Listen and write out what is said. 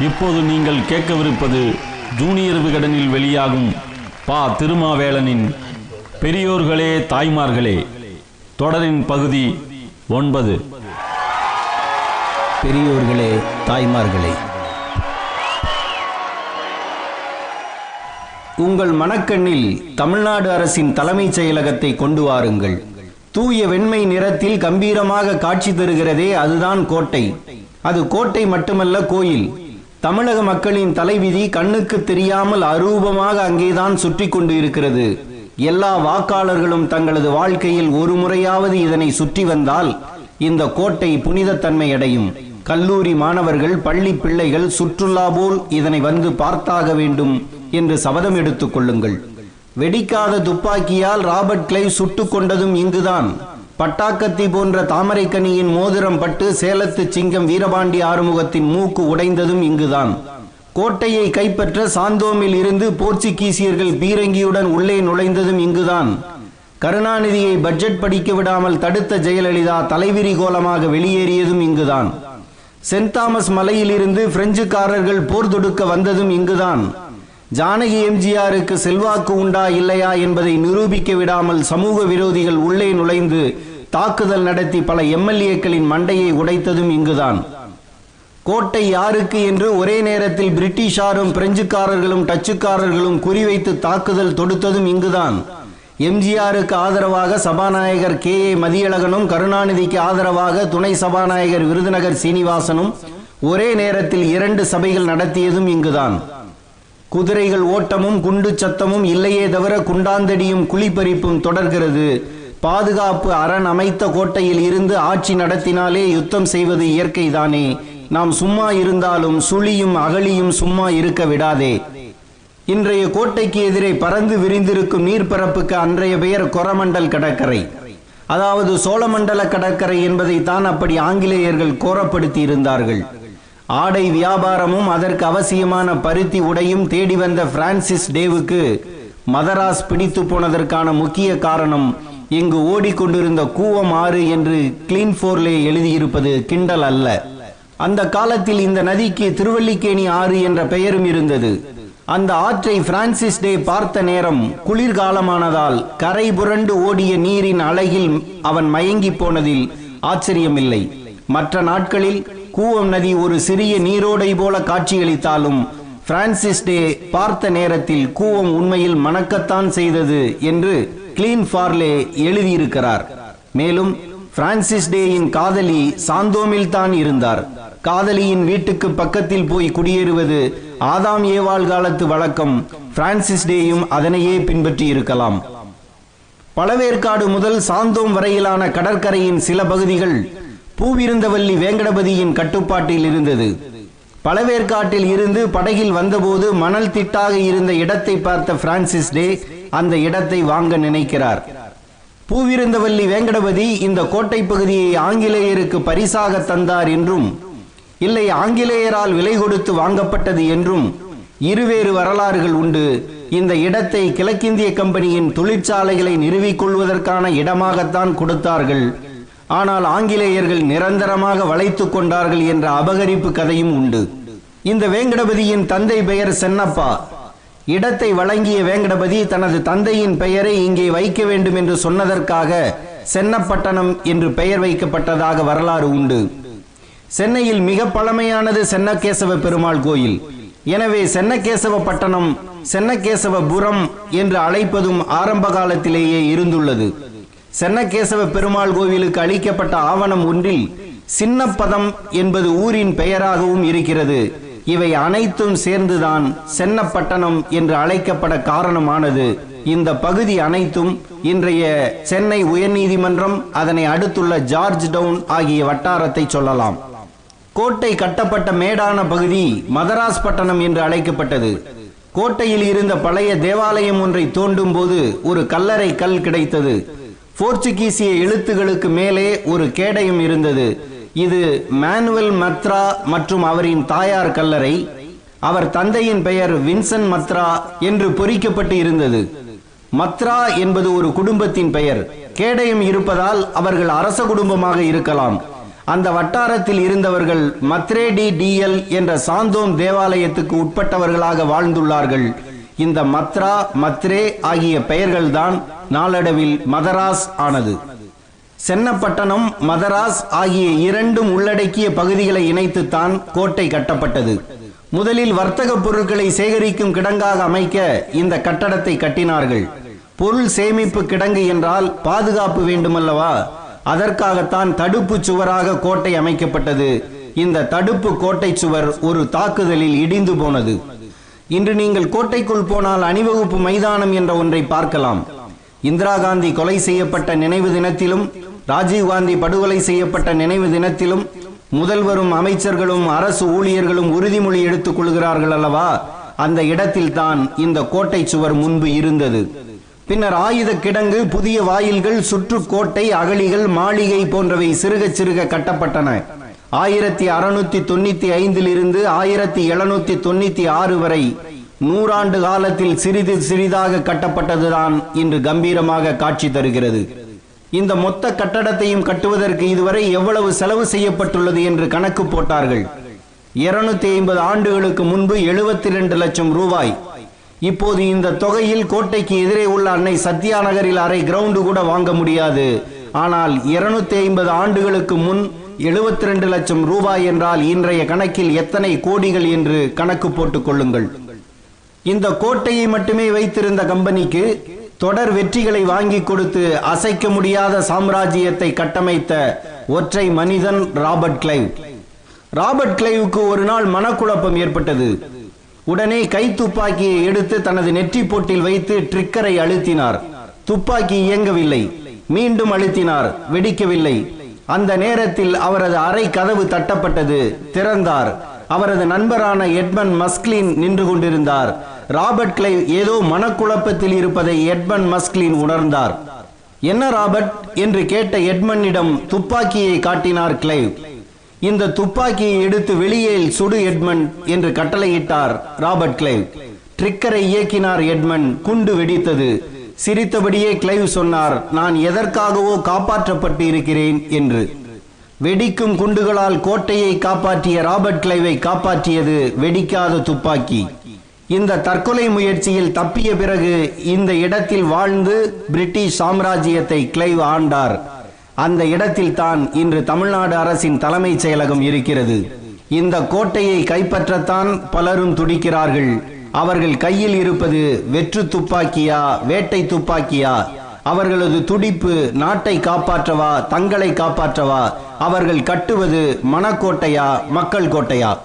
இப்போது நீங்கள் கேட்கவிருப்பது ஜூனியர் விகடனில் வெளியாகும் பா. திருமாவேளனின் பெரியோர்களே தாய்மார்களே. தொடரின் பகுதி ஒன்பது. பெரியோர்களே தாய்மார்களே. உங்கள் மனக்கண்ணில் தமிழ்நாடு அரசின் தலைமைச் செயலகத்தை கொண்டு வாருங்கள். தூய வெண்மை நிறத்தில் கம்பீரமாக காட்சி தருகிறதே அதுதான் கோட்டை. அது கோட்டை மட்டுமல்ல கோயில். தமிழக மக்களின் தலைவிதி கண்ணுக்கு தெரியாமல் அரூபமாக அங்கேதான் சுற்றி கொண்டு இருக்கிறது எல்லா வாக்காளர்களும் தங்களது வாழ்க்கையில் ஒரு முறையாவது இதனை சுற்றி வந்தால் இந்த கோட்டை புனிதத்தன்மை அடையும். கல்லூரி மாணவர்கள் பள்ளி பிள்ளைகள் சுற்றுலா போல் இதனை வந்து பார்த்தாக வேண்டும் என்று சபதம் எடுத்துக் கொள்ளுங்கள். வெடிக்காத துப்பாக்கியால் ராபர்ட் கிளைவ் சுட்டுக் கொண்டதும் இங்குதான். பட்டாக்கத்தி போன்ற தாமரைக்கனியின் மோதிரம் பட்டு சேலத்து சிங்கம் வீரபாண்டி ஆறுமுகத்தின் மூக்கு உடைந்ததும் இங்குதான். கோட்டையை கைப்பற்ற சாந்தோமில் இருந்து போர்ச்சுகீசியர்கள் பீரங்கியுடன் உள்ளே நுழைந்ததும் இங்குதான். கருணாநிதியை பட்ஜெட் படிக்க விடாமல் தடுத்த ஜெயலலிதா தலைவிரி கோலமாக வெளியேறியதும் இங்குதான். சென்ட் தாமஸ் மலையிலிருந்து பிரெஞ்சுக்காரர்கள் போர் தொடுக்க வந்ததும் இங்குதான். ஜானகி எம்ஜிஆருக்கு செல்வாக்கு உண்டா இல்லையா என்பதை நிரூபிக்க விடாமல் சமூக விரோதிகள் உள்ளே நுழைந்து தாக்குதல் நடத்தி பல எம்எல்ஏக்களின் மண்டையை உடைத்ததும் இங்குதான். கோட்டை யாருக்கு என்று ஒரே நேரத்தில் பிரிட்டிஷாரும் பிரெஞ்சுக்காரர்களும் டச்சுக்காரர்களும் குறிவைத்து தாக்குதல் தொடுத்ததும் இங்குதான். எம்ஜிஆருக்கு ஆதரவாக சபாநாயகர் கே. ஏ. மதியழகனும் கருணாநிதிக்கு ஆதரவாக துணை சபாநாயகர் விருதுநகர் சீனிவாசனும் ஒரே நேரத்தில் இரண்டு சபைகள் நடத்தியதும் இங்குதான். குதிரைகள் ஓட்டமும் குண்டு சத்தமும் இல்லையே தவிர குண்டாந்தடியும் குழிப்பறிப்பும் தொடர்கிறது. பாதுகாப்பு அரண் அமைத்த கோட்டையில் இருந்து ஆட்சி நடத்தினாலே யுத்தம் செய்வது இயற்கைதானே. நாம் சும்மா இருந்தாலும் சுழியும் அகழியும் சும்மா இருக்க விடாதே. இன்றைய கோட்டைக்கு எதிரே பறந்து விரிந்திருக்கும் நீர்ப்பரப்புக்கு அன்றைய பெயர் கொரமண்டல் கடற்கரை. அதாவது சோழமண்டல கடற்கரை என்பதை தான் அப்படி ஆங்கிலேயர்கள் கோரப்படுத்தி இருந்தார்கள். ஆடை வியாபாரமும் அதற்கு அவசியமான பருத்தி உடையும் தேடி வந்த பிரான்சிஸ் டேவுக்கு மதராஸ் பிடித்து போனதற்கான முக்கிய காரணம் இங்கு ஓடிக்கொண்டிருந்த கூவம் ஆறு என்று கிளீன் போர்லே எழுதியிருப்பது கிண்டல் அல்ல. அந்த காலத்தில் இந்த நதிக்கு திருவல்லிக்கேணி ஆறு என்ற பெயரும் இருந்தது. அந்த ஆற்றை பிரான்சிஸ் டே பார்த்த நேரம் குளிர்காலமானதால் கரை புரண்டு ஓடிய நீரின் அழகில் அவன் மயங்கி போனதில் ஆச்சரியமில்லை. மற்ற நாட்களில் கூவம் நதி ஒரு சிறிய நீரோடை போல காட்சியளித்தாலும் பிரான்சிஸ் டே பார்த்த நேரத்தில் கூவம் உண்மையில் மணக்கத்தான் செய்தது என்று கிளீன் ஃபார்லே எழுதியிருக்கிறார். மேலும் பிரான்சிஸ் டேயின் காதலி சாந்தோமில் தான் இருந்தார். காதலியின் வீட்டுக்கு பக்கத்தில் போய் குடியேறுவது ஆதாம் ஏவாள் காலத்து வழக்கம். பிரான்சிஸ் டேயும் அதனையே பின்பற்றி இருக்கலாம். பழவேற்காடு முதல் சாந்தோம் வரையிலான கடற்கரையின் சில பகுதிகள் பூவிருந்தவல்லி வேங்கடபதியின் கட்டுப்பாட்டில் இருந்தது. பழவேற்காட்டில் இருந்து படகில் வந்தபோது மணல் திட்டாக இருந்த இடத்தை பார்த்த பிரான்சிஸ் டே அந்த இடத்தை வாங்க நினைக்கிறார். பூவிருந்தவல்லி வேங்கடபதி இந்த கோட்டை பகுதியை ஆங்கிலேயருக்கு பரிசாக தந்தார் என்றும் இல்லை ஆங்கிலேயரால் விலை கொடுத்து வாங்கப்பட்டது என்றும் இருவேறு வரலாறுகள் உண்டு. இந்த இடத்தை கிழக்கிந்திய கம்பெனியின் தொழிற்சாலைகளை நிறுவிக் கொள்வதற்கான இடமாகத்தான் கொடுத்தார்கள். ஆனால் ஆங்கிலேயர்கள் நிரந்தரமாக வளைத்துக் கொண்டார்கள் என்ற அபகரிப்பு கதையும் உண்டு. இந்த வேங்கடபதியின் தந்தை பெயர் சென்னப்பா. இடத்தை வழங்கிய வேங்கடபதி தனது தந்தையின் பெயரை இங்கே வைக்க வேண்டும் என்று சொன்னதற்காக சென்னப்பட்டணம் என்று பெயர் வைக்கப்பட்டதாக வரலாறு உண்டு. சென்னையில் மிக பழமையானது சென்னகேசவ பெருமாள் கோயில். எனவே சென்னகேசவ பட்டணம் சென்னகேசவபுரம் என்று அழைப்பதும் ஆரம்ப காலத்திலேயே இருந்துள்ளது. சென்னகேசவ பெருமாள் கோவிலுக்கு அளிக்கப்பட்ட ஆவணம் ஒன்றில் சின்னப்பதம் என்பது ஊரின் பெயராகவும் இருக்கிறது. இவை அனைத்தும் சேர்ந்துதான் சென்னப்பட்டணம் என்று அழைக்கப்பட காரணமானது. இந்த பகுதி அனைத்தும் இன்றைய சென்னை உயர்நீதிமன்றம் அதனை அடுத்துள்ள ஜார்ஜ் டவுன் ஆகிய வட்டாரத்தை சொல்லலாம். கோட்டை கட்டப்பட்ட மேடான பகுதி மதராஸ் பட்டணம் என்று அழைக்கப்பட்டது. கோட்டையில் இருந்த பழைய தேவாலயம் ஒன்றை தோண்டும் போது ஒரு கல்லறை கல் கிடைத்தது. போர்ச்சுகீசிய எழுத்துகளுக்கு மேலே ஒரு கேடயம் இருந்தது. இது மேனுவல் மத்ரா மற்றும் அவரின் தாயார் கல்லறை. அவர் தந்தையின் பெயர் வின்சன் மத்ரா என்று பொறிக்கப்பட்டு இருந்தது. மத்ரா என்பது ஒரு குடும்பத்தின் பெயர். கேடயம் இருப்பதால் அவர்கள் அரச குடும்பமாக இருக்கலாம். அந்த வட்டாரத்தில் இருந்தவர்கள் மத்ரேடி டிஎல் என்ற சாந்தோம் தேவாலயத்துக்கு உட்பட்டவர்களாக வாழ்ந்துள்ளார்கள். இந்த மத்ரா மத்ரே ஆகிய பெயர்கள்தான் நாளடைவில் மதராஸ் ஆனது. சென்னப்பட்டணம் மதராஸ் ஆகிய இரண்டும் உள்ளடக்கிய பகுதிகளை இணைத்துத்தான் கோட்டை கட்டப்பட்டது. முதலில் வர்த்தக பொருட்களை சேகரிக்கும் கிடங்காக அமைக்க இந்த கட்டடத்தை கட்டினார்கள். பொருள் சேமிப்பு கிடங்கு என்றால் பாதுகாப்பு வேண்டுமல்லவா? அதற்காகத்தான் தடுப்பு சுவராக கோட்டை அமைக்கப்பட்டது. இந்த தடுப்பு கோட்டை சுவர் ஒரு தாக்குதலில் இடிந்து போனது. இன்று நீங்கள் கோட்டைக்குள் போனால் அணிவகுப்பு மைதானம் என்ற ஒன்றை பார்க்கலாம். இந்திரா காந்தி கொலை செய்யப்பட்ட நினைவு தினத்திலும் ராஜீவ் காந்தி படுகொலை செய்யப்பட்ட நினைவு தினத்திலும் முதல்வரும் அமைச்சர்களும் அரசு ஊழியர்களும் உறுதிமொழி எடுத்துக் கொள்கிறார்கள் அல்லவா? அந்த இடத்தில் தான் இந்த கோட்டை சுவர் முன்பு இருந்தது. பின்னர் ஆயுத கிடங்கு புதிய வாயில்கள் சுற்றுக்கோட்டை அகழிகள் மாளிகை போன்றவை சிறுக சிறுக கட்டப்பட்டன. ஆயிரத்தி அறுநூத்தி தொண்ணூத்தி ஐந்தில் இருந்து ஆயிரத்தி எழுநூத்தி தொண்ணூத்தி ஆறு வரை நூறாண்டு காலத்தில் சிறிது சிறிதாக கட்டப்பட்டதுதான் இன்று கம்பீரமாக காட்சி தருகிறது. இந்த மொத்த கட்டடத்தையும் கட்டுவதற்கு இதுவரை எவ்வளவு செலவு செய்யப்பட்டுள்ளது என்று கணக்கு போட்டார்கள். இருநூத்தி ஐம்பது ஆண்டுகளுக்கு முன்பு எழுபத்தி ரெண்டு லட்சம் ரூபாய். இப்போது இந்த தொகையில் கோட்டைக்கு எதிரே உள்ள அன்னை சத்யா நகரில் அரை கிரவுண்டு கூட வாங்க முடியாது. ஆனால் இருநூத்தி ஐம்பது ஆண்டுகளுக்கு முன் எழுபத்தி ரெண்டு லட்சம் ரூபாய் என்றால் இன்றைய கணக்கில் எத்தனை கோடிகள் என்று கணக்கு போட்டுக் கொள்ளுங்கள். இந்த கோட்டையை மட்டுமே வைத்திருந்த கம்பெனிக்கு தொடர் வெற்றிகளை வாங்கி கொடுத்து அசைக்க முடியாத சாம்ராஜ்யத்தை கட்டமைத்த ஒற்றை மனிதன் ராபர்ட் கிளைவ். ராபர்ட் கிளைவுக்கு ஒரு நாள் மனக்குழப்பம் ஏற்பட்டது. உடனே கை துப்பாக்கியை எடுத்து தனது நெற்றி போட்டில் வைத்து ட்ரிக்கரை அழுத்தினார். துப்பாக்கி இயங்கவில்லை. மீண்டும் அழுத்தினார். வெடிக்கவில்லை. அந்த நேரத்தில் அவரது அறை கதவு தட்டப்பட்டது. திறந்தார். அவரது நண்பரான எட்மன் மஸ்க்லின் நின்று கொண்டிருந்தார். ராபர்ட் கிளைவ் ஏதோ மனக்குழப்பத்தில் இருப்பதை எட்மன் மஸ்க்லின் உணர்ந்தார். என்ன ராபர்ட்? என்று கேட்ட எட்மனிடம் துப்பாக்கியை காட்டினார் கிளைவ் இந்த துப்பாக்கியை எடுத்து வெளியே சுடு எட்மன் என்று கட்டளையிட்டார் ராபர்ட் கிளைவ் ட்ரிக்கரை இயக்கினார் எட்மன் குண்டு வெடித்தது. சிரித்தபடியே கிளைவ் சொன்னார் நான் எதற்காகவோ காப்பாற்றப்பட்டு இருக்கிறேன் என்று. வெடிக்கும் குண்டுகளால் கோட்டையை காப்பாற்றிய ராபர்ட் கிளைவை காப்பாற்றியது வெடிக்காத துப்பாக்கி. இந்த தற்கொலை முயற்சியில் தப்பிய பிறகு இந்த இடத்தில் வாழ்ந்து பிரிட்டிஷ் சாம்ராஜ்யத்தை கிளைவ் ஆண்டார். அந்த இடத்தில் தான் இன்று தமிழ்நாடு அரசின் தலைமைச் செயலகம் இருக்கிறது. இந்த கோட்டையை கைப்பற்றத்தான் பலரும் துடிக்கிறார்கள். அவர்கள் கையில் இருப்பது வெற்று துப்பாக்கியா வேட்டை துப்பாக்கியா? அவர்களது துடிப்பு நாட்டை காப்பாற்றவா தங்களை காப்பாற்றவா? அவர்கள் கட்டுவது மனக்கோட்டையா மக்கள் கோட்டையா?